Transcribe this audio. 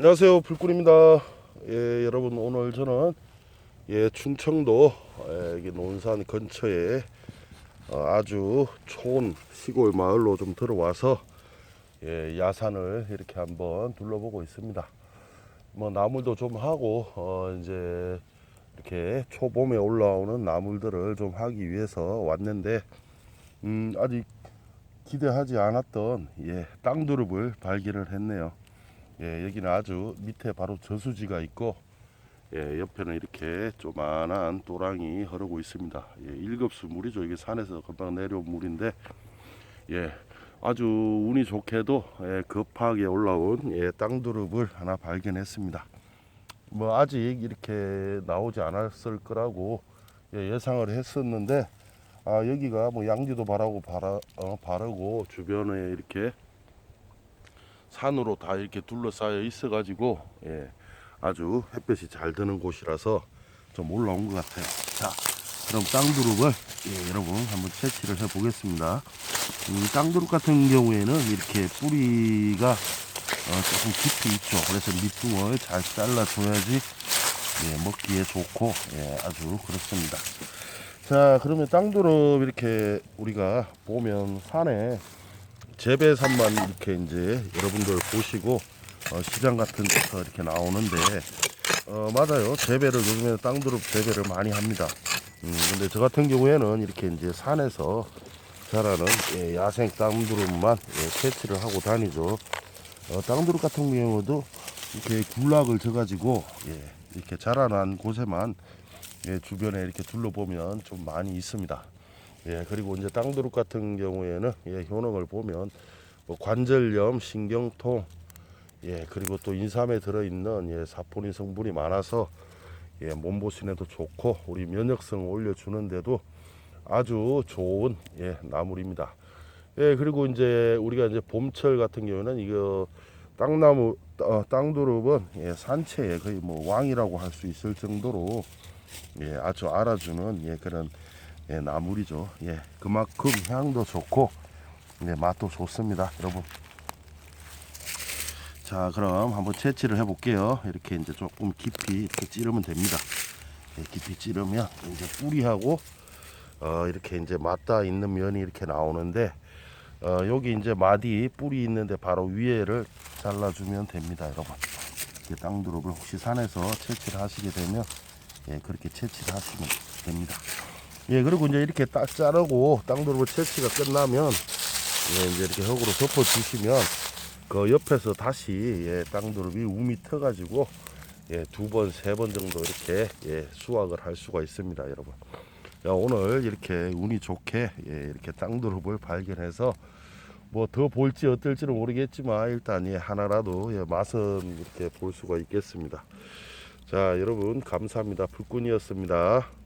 안녕하세요. 불꿀입니다. 예 여러분 오늘 저는 예 충청도 예, 논산 근처에 어, 아주 좋은 시골 마을로 좀 들어와서 예 야산을 이렇게 한번 둘러보고 있습니다. 뭐 나물도 좀 하고 어 이제 이렇게 초봄에 올라오는 나물들을 좀 하기 위해서 왔는데 음 아직 기대하지 않았던 예 땅두릅을 발견을 했네요 예, 여기는 아주 밑에 바로 저수지가 있고 예, 옆에는 이렇게 조만한 또랑이 흐르고 있습니다. 예, 일급수 물이죠. 이게 산에서 금방 내려온 물인데 예, 아주 운이 좋게도 예, 급하게 올라온 예, 땅두릅을 하나 발견했습니다. 뭐 아직 이렇게 나오지 않았을 거라고 예, 예상을 했었는데 아, 여기가 뭐 양지도 바라고 바라, 어, 바르고 주변에 이렇게 산으로 다 이렇게 둘러싸여 있어가지고 예, 아주 햇볕이 잘 드는 곳이라서 좀 올라온 것 같아요. 자, 그럼 땅두릅을 예, 여러분 한번 채취를 해 보겠습니다. 이 땅두릅 같은 경우에는 이렇게 뿌리가 어, 조금 깊이 있죠. 그래서 밑둥을 잘 잘라줘야지 예, 먹기에 좋고 예, 아주 그렇습니다. 자, 그러면 땅두릅 이렇게 우리가 보면 산에 재배산만 이렇게 이제 여러분들 보시고 어, 시장 같은 데서 이렇게 나오는데 어, 맞아요. 재배를 요즘에 땅두릅 재배를 많이 합니다. 음, 근데 저 같은 경우에는 이렇게 이제 산에서 자라는 예, 야생 땅두릅만 예, 채취를 하고 다니죠. 어, 땅두릅 같은 경우도 이렇게 굴락을 져가지고 예, 이렇게 자라난 곳에만 예, 주변에 이렇게 둘러보면 좀 많이 있습니다 예, 그리고 이제 땅두릅 같은 경우에는 예, 효능을 보면 뭐 관절염, 신경통, 예, 그리고 또 인삼에 들어있는 예, 사포닌 성분이 많아서 예, 몸보신에도 좋고 우리 면역성을 올려주는데도 아주 좋은 예, 나물입니다. 예, 그리고 이제 우리가 이제 봄철 같은 경우는 이거 땅나무 어, 땅두릅은 예, 산채의 거의 뭐 왕이라고 할 수 있을 정도로 예, 아주 알아주는 예, 그런 예, 나물이죠. 예, 그만큼 향도 좋고 예, 맛도 좋습니다, 여러분. 자, 그럼 한번 채취를 해볼게요. 이렇게 이제 조금 깊이 이렇게 찌르면 됩니다. 예, 깊이 찌르면 이제 뿌리하고 어, 이렇게 이제 맞닿아 있는 면이 이렇게 나오는데 어, 여기 이제 마디 뿌리 있는데 바로 위에를 잘라주면 됩니다, 여러분. 이렇게 땅두릅을 혹시 산에서 채취를 하시게 되면 예, 그렇게 채취를 하시면 됩니다. 예, 그리고 이제 이렇게 딱 자르고 땅두릅 채취가 끝나면 예, 이제 이렇게 흙으로 덮어 주시면 그 옆에서 다시 예, 땅두릅이 우미 터 가지고 예, 두 번, 세 번 정도 이렇게 예, 수확을 할 수가 있습니다, 여러분. 야, 오늘 이렇게 운이 좋게 예, 이렇게 땅두릅을 발견해서 뭐 더 볼지 어떨지는 모르겠지만 일단 예, 하나라도 예, 맛은 이렇게 볼 수가 있겠습니다. 자, 여러분 감사합니다. 불꾼이었습니다.